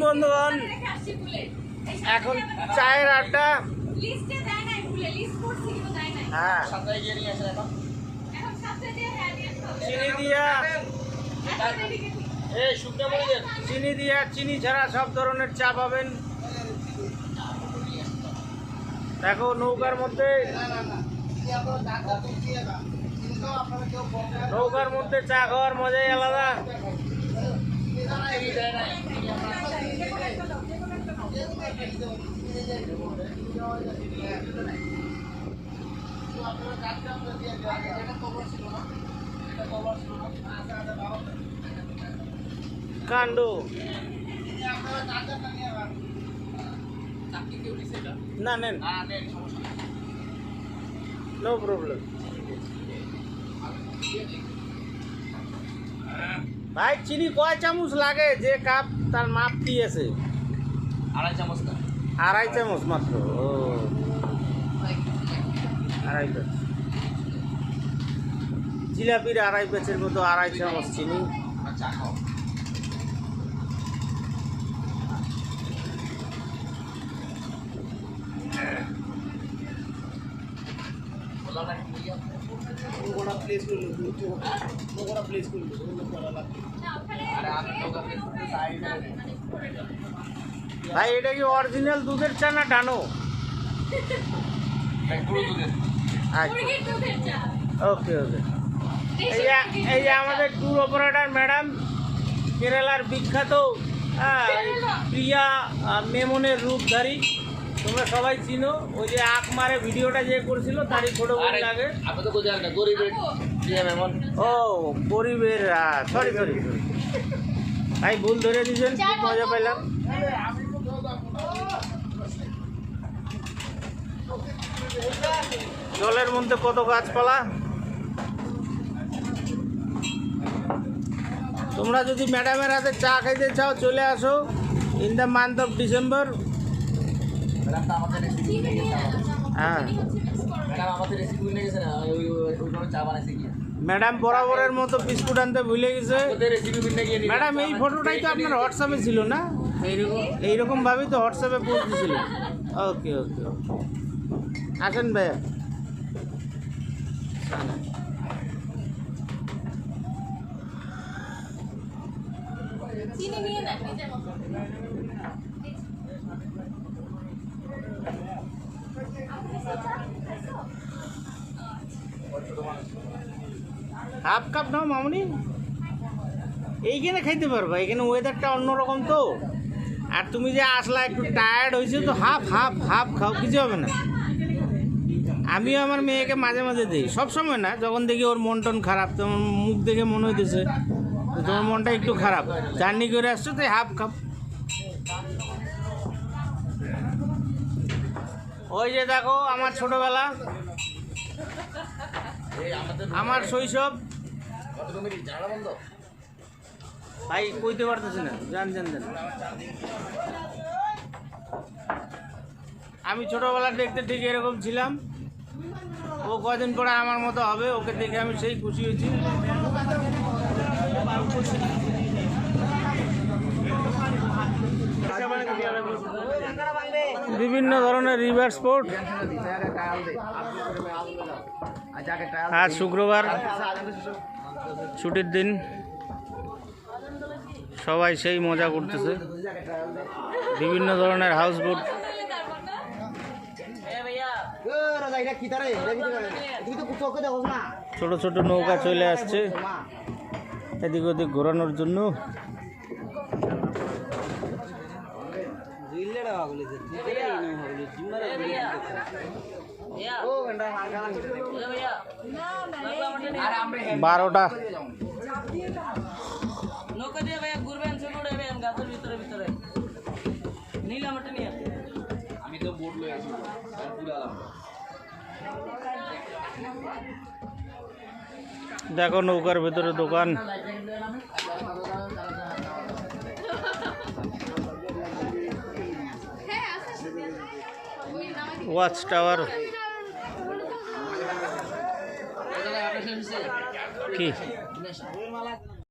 বন্ধুগণ এখন চায়ের আড্ডা। হ্যাঁ। চিনি দিয়া। চিনি দিয়া চিনি ছাড়া সব ধরনের চা পাবেন। দেখো নৌকার মধ্যে নৌকার মধ্যে চা খাওয়ার মজাই আলাদা। কাণ্ড। না, নেন। নো প্রবলেম ভাই, চিনি কয় চামচ লাগে? যে কাপ তার মাপ আছে আড়াই চামচ আড়াই চামচ মাত্র? ও। আড়াই প্যাচ। জিলাপির আড়াই প্যাচের মতো আড়াই চামচ চিনি। আর চা খাও বললাম না কি না ওখানে আরে আমি তো ওকে সাইড ভাই এটা কি অরিজিনাল দুধের চা না ডানো? আচ্ছা। দুধের চা। ওকে ওকে। এই যে এই যে আমাদের ট্যুর অপারেটর ম্যাডাম কেরালার বিখ্যাত হ্যাঁ, প্রিয়া মেমনের রূপধারী তোমরা সবাই চিনো ওই যে আখ মারে ভিডিওটা যে করছিল তারই বোন লাগে। আপনি তো বোঝেন না গরিবের মেমন। ও গরিবের সরি সরি ভাই ভুল ধরে দিয়েছেন খুব মজা পাইলাম। জলের মধ্যে কত গাছপালা? তোমরা যদি ম্যাডামের হাতে চা খাইতে চাও চলে আসো in the month of December হ্যাঁ। ম্যাডাম বরাবরের মতো বিস্কুট আনতে ভুলে গেছে। ম্যাডাম এই ফটোটাই তো আপনার হোয়াটসঅ্যাপে ছিল না? এইরকম। এইরকম ভাবেই তো হোয়াটসঅ্যাপে পোস্ট দিয়েছিল ওকে ওকে ওকে। আসেন ভাইয়া। হাফ কাপ নাও মামনি। এইখানে খাইতে পারবা এখানে ওয়েদারটা অন্যরকম তো। আর তুমি যে আসলা একটু টায়ার্ড হয়েছে তো হাফ হাফ হাফ খাও কিছু হবে না। আমিও আমার মেয়েকে মাঝে মাঝে দিই। সব সময় না যখন দেখি ওর মন টন খারাপ তোমার মুখ দেখে মনে হইতেছে তোমার মনটা একটু খারাপ। জার্নি করে আসছো তাই হাফ খাপ ওই যে দেখো আমার ছোটবেলা। আমার শৈশব। ভাই কইতে পারতেছি না। জান জান জান আমি ছোটবেলা দেখতে ঠিক এরকম ছিলাম। ও কদিন পরে আমার মতো হবে, ওকে দেখে আমি সেই খুশি হয়েছি। বিভিন্ন ধরনের রিভার স্পোর্ট আজ শুক্রবার, ছুটির দিন। সবাই সেই মজা করতেছে। বিভিন্ন ধরনের হাউস বোট ছোট ছোট নৌকা চলে আসছে। এদিক ওদিক ঘোরানোর জন্য। বারোটা। নৌকা দিয়ে ভাইয়া ঘুরবেন উড়াবেন গাছের ভিতরে ভিতরে নিয়ে আমি তো বোর্ড লয়ে আছি আর পুরা দেখো নৌকার ভেতরে দোকান। ওয়াচ টাওয়ার কি?